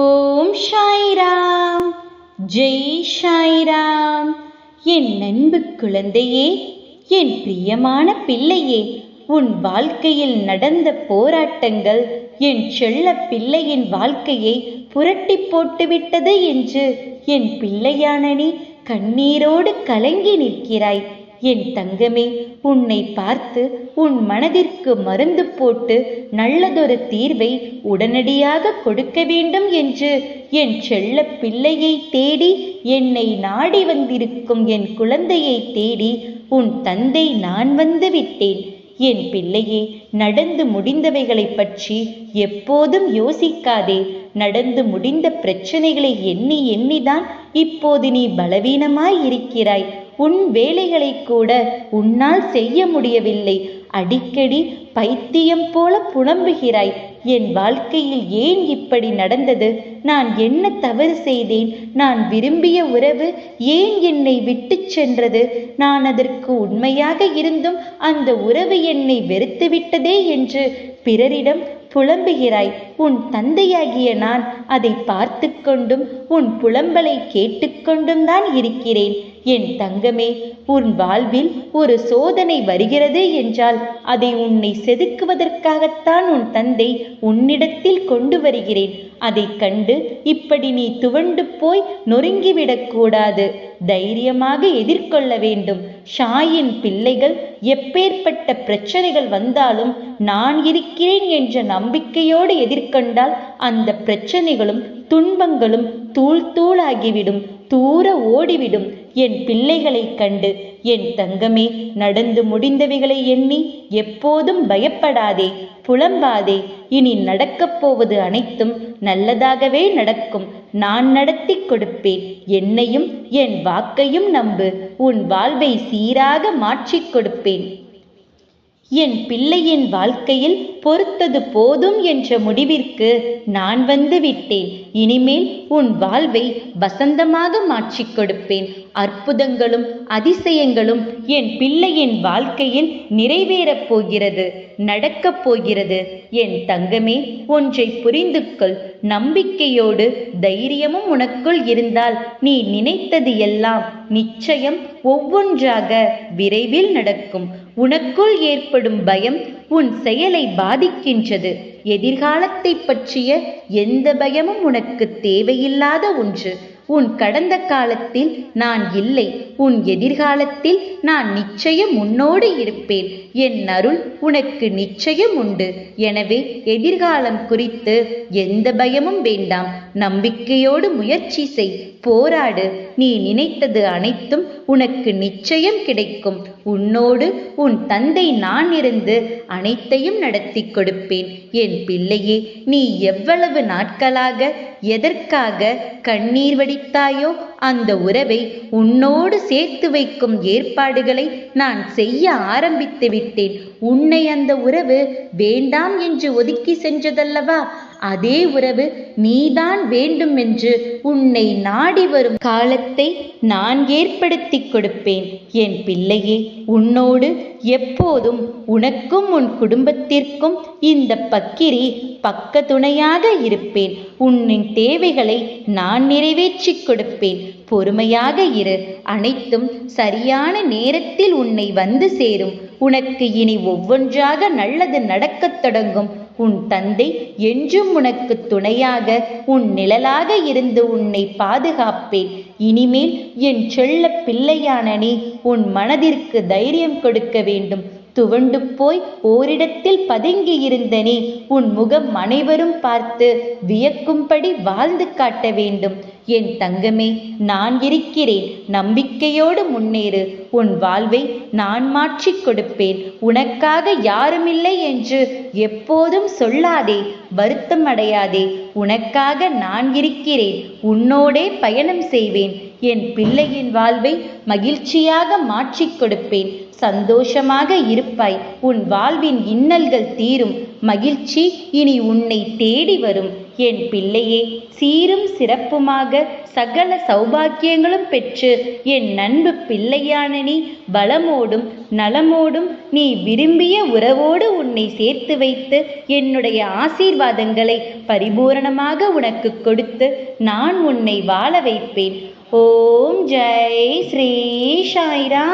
ஓம் சாய்ராம். ஜெய் சாய்ராம். என் அன்பு குழந்தையே என் பிரியமான பிள்ளையே உன் வாழ்க்கையில் நடந்த போராட்டங்கள் என் செல்ல பிள்ளையின் வாழ்க்கையை புரட்டி போட்டுவிட்டது என்று என் பிள்ளையான நீ கண்ணீரோடு கலங்கி நிற்கிறாய். என் தங்கமே உன்னை பார்த்து உன் மனதிற்கு மருந்து போட்டு நல்லதொரு தீர்வை உடனடியாக கொடுக்க வேண்டும் என்று என் செல்ல பிள்ளையை தேடி என்னை நாடி வந்திருக்கும் என் குழந்தையை தேடி உன் தந்தை நான் வந்து விட்டேன். என் பிள்ளையே நடந்து முடிந்தவைகளைப் பற்றி எப்போதும் யோசிக்காதே. நடந்து முடிந்த பிரச்சனைகளை எண்ணி எண்ணிதான் இப்போது நீ பலவீனமாய் இருக்கிறாய். உன் வேலைகளை கூட உன்னால் செய்ய முடியவில்லை. அடிக்கடி பைத்தியம் போல புலம்புகிறாய். என் வாழ்க்கையில் ஏன் இப்படி நடந்தது? நான் என்ன தவறு செய்தேன்? நான் விரும்பிய உறவு ஏன் என்னை விட்டுச் சென்றது? நான் அதற்கு உண்மையாக இருந்தும் அந்த உறவு என்னை வெறுத்து விட்டதே என்று பிறரிடம் புலம்புகிறாய். உன் தந்தையாகிய நான் அதை பார்த்து கொண்டும் உன் புலம்பலை கேட்டுக்கொண்டும் தான் இருக்கிறேன். என் தங்கமே உன் வாழ்வில் ஒரு சோதனை வருகிறது என்றால் அதை உன்னை செதுக்குவதற்காகத்தான் உன் தந்தை உன்னிடத்தில் கொண்டு வருகிறேன். அதை கண்டு இப்படி நீ துவண்டு போய் நொறுங்கிவிடக்கூடாது தைரியமாக எதிர்கொள்ள வேண்டும். ஷாயின் பிள்ளைகள் எப்பேற்பட்ட பிரச்சனைகள் வந்தாலும் நான் இருக்கிறேன் என்ற நம்பிக்கையோடு எதிர்கொண்டால் அந்த பிரச்சனைகளும் துன்பங்களும் தூள் தூளாகிவிடும். தூர ஓடிவிடும். என் பிள்ளைகளைக் கண்டு என் தங்கமே நடந்து முடிந்தவைகளை எண்ணி எப்போதும் பயப்படாதே புலம்பாதே. இனி நடக்கப் போவது அனைத்தும் நல்லதாகவே நடக்கும். நான் நடத்தி கொடுப்பேன். என்னையும் என் வாக்கையும் நம்பு. உன் வாழ்வை சீராக மாற்றிக் கொடுப்பேன். என் பிள்ளையின் வாழ்க்கையில் பொறுத்தது போதும் என்ற முடிவிற்கு நான் வந்து விட்டேன் இனிமேல் உன் வாழ்வை வசந்தமாக மாற்றிக் கொடுப்பேன். அற்புதங்களும் அதிசயங்களும் என் பிள்ளையின் வாழ்க்கையில் நிறைவேறப் போகிறது நடக்கப் போகிறது. என் தங்கமே ஒன்றை புரிந்து கொள் நம்பிக்கையோடு தைரியமும் உனக்குள் இருந்தால் நீ நினைத்தது எல்லாம் நிச்சயம் ஒவ்வொன்றாக விரைவில் நடக்கும். உனக்குள் ஏற்படும் பயம் உன் செயலை பாதிக்கின்றது. எதிர்காலத்தை பற்றிய எந்த பயமும் உனக்கு தேவையில்லாத ஒன்று. உன் கடந்த காலத்தில் நான் இல்லை. உன் எதிர்காலத்தில் நான் நிச்சயம் உன்னோடு இருப்பேன். என் அருள் உனக்கு நிச்சயம் உண்டு. எனவே எதிர்காலம் குறித்து எந்த பயமும் வேண்டாம். நம்பிக்கையோடு முயற்சி செய். போராடு. நீ நினைத்தது அனைத்தும் உனக்கு நிச்சயம் கிடைக்கும். உன்னோடு உன் தந்தை நான் இருந்து அனைத்தையும் நடத்தி கொடுப்பேன். என் பிள்ளையே நீ எவ்வளவு நாட்களாக எதற்காக கண்ணீர் வடித்தாயோ அந்த உறவை உன்னோடு சேர்த்து வைக்கும் ஏற்பாடுகளை நான் செய்ய ஆரம்பித்து விட்டேன். உன்னை அந்த உறவு வேண்டாம் என்று ஒதுக்கி சென்றதல்லவா? அதே உறவு நீதான் வேண்டும் என்று உன்னை நாடி வரும் காலத்தை நான் ஏற்படுத்தி கொடுப்பேன். என் பிள்ளையே உன்னோடு எப்போதும் உனக்கும் உன் குடும்பத்திற்கும் இந்த பக்கிரி பக்க துணையாக இருப்பேன். உன்னின் தேவைகளை நான் நிறைவேற்றி கொடுப்பேன். பொறுமையாக இரு அனைத்தும் சரியான நேரத்தில் உன்னை வந்து சேரும். உனக்கு இனி ஒவ்வொன்றாக நல்லது நடக்கத் தொடங்கும். உன் தந்தை என்றும் உனக்கு துணையாக உன் நிழலாக இருந்து உன்னை பாதுகாப்பேன். இனிமேல் என் செல்ல பிள்ளையான நீ உன் மனதிற்கு தைரியம் கொடுக்க வேண்டும். துவண்டு போய் ஓரிடத்தில் பதுங்கியிருந்தனே நீ உன் முகம் அனைவரும் பார்த்து வியக்கும்படி வாழ்ந்து காட்ட வேண்டும். என் தங்கமே நான் இருக்கிறேன். நம்பிக்கையோடு முன்னேறு. உன் வாழ்வை நான் மாற்றிக் கொடுப்பேன். உனக்காக யாருமில்லை என்று எப்போதும் சொல்லாதே. வருத்தம் அடையாதே. உனக்காக நான் இருக்கிறேன். உன்னோடே பயணம் செய்வேன். என் பிள்ளையின் வாழ்வை மகிழ்ச்சியாக மாற்றிக் கொடுப்பேன். சந்தோஷமாக இருப்பாய். உன் வாழ்வின் இன்னல்கள் தீரும். மகிழ்ச்சி இனி உன்னை தேடி வரும். என் பிள்ளையே சீரும் சிறப்புமாக சகல சௌபாக்கியங்களும் பெற்று என் நண்பு பிள்ளையான நீ பலமோடும் நலமோடும் நீ விரும்பிய உறவோடு உன்னை சேர்த்து வைத்து என்னுடைய ஆசீர்வாதங்களை பரிபூரணமாக உனக்கு கொடுத்து நான் உன்னை வாழ வைப்பேன். ஓம் ஜெய் ஸ்ரீ சாய்ராம்